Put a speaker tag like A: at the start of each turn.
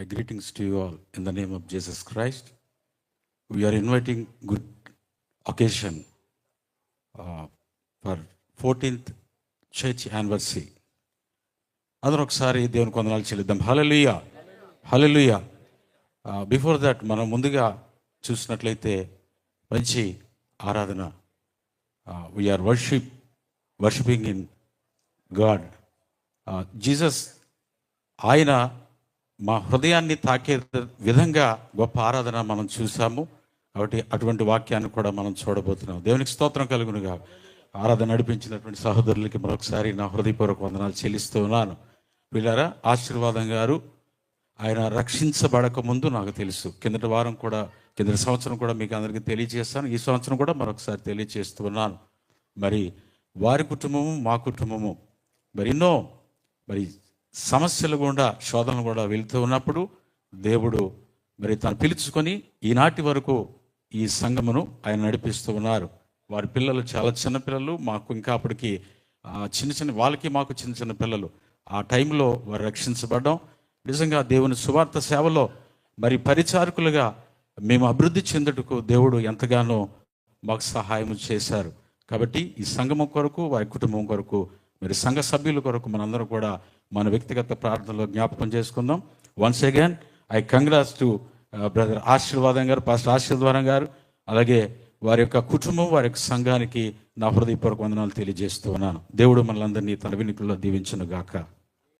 A: My greetings to you all in the name of Jesus Christ. We are inviting good occasion uh, for 14th church anniversary. అందరూ ఒకసారి దేవుని కొందనాలు చెల్లిద్దాం హలలుయ హలలుయ before that మనం ముందుగా చూసినట్లయితే మంచి ఆరాధన we are worship worshipping in god Jesus ఆయన మా హృదయాన్ని తాకే విధంగా గొప్ప ఆరాధన మనం చూసాము కాబట్టి అటువంటి వాక్యాన్ని కూడా మనం చూడబోతున్నాం. దేవునికి స్తోత్రం కలుగునుగా. ఆరాధన నడిపించినటువంటి సహోదరులకి మరొకసారి నా హృదయపూర్వక వందనాలు చెల్లిస్తూ ఉన్నాను. వీళ్ళారా ఆశీర్వాదం గారు ఆయన రక్షించబడక ముందు నాకు తెలుసు. కిందటి వారం కూడా కిందటి సంవత్సరం కూడా మీకు అందరికీ తెలియజేస్తాను. ఈ సంవత్సరం కూడా మరొకసారి తెలియజేస్తూ ఉన్నాను. మరి వారి కుటుంబము మా కుటుంబము. మరి ఎన్నో మరి సమస్యలు గుండా శోధనలు కూడా వెళుతూ ఉన్నప్పుడు దేవుడు మరి తను పిలుచుకొని ఈనాటి వరకు ఈ సంఘమును ఆయన నడిపిస్తూ ఉన్నారు. వారి పిల్లలు చాలా చిన్న పిల్లలు మాకు ఇంకా అప్పటికి చిన్న చిన్న వాళ్ళకి మాకు చిన్న చిన్న పిల్లలు. ఆ టైంలో వారు రక్షించబడ్డం. నిజంగా దేవుని సువార్త సేవలో మరి పరిచారకులుగా మేము అభివృద్ధి చెందుటకు దేవుడు ఎంతగానో మాకు సహాయం చేశారు. కాబట్టి ఈ సంగమం కొరకు వారి కుటుంబం కొరకు మరి సంఘ సభ్యుల కొరకు మనందరం కూడా మన వ్యక్తిగత ప్రార్థనలో జ్ఞాపకం చేసుకుందాం. Once again I congrats to brother Ashirvadam garu pastor ఆశీర్వాదం గారు అలాగే వారి యొక్క కుటుంబం వారి యొక్క సంఘానికి నా హృదయపూర్వక వందనాలు తెలియజేస్తూ ఉన్నాను. దేవుడు మనలందరినీ తన వినికుల్లో దీవించను గాక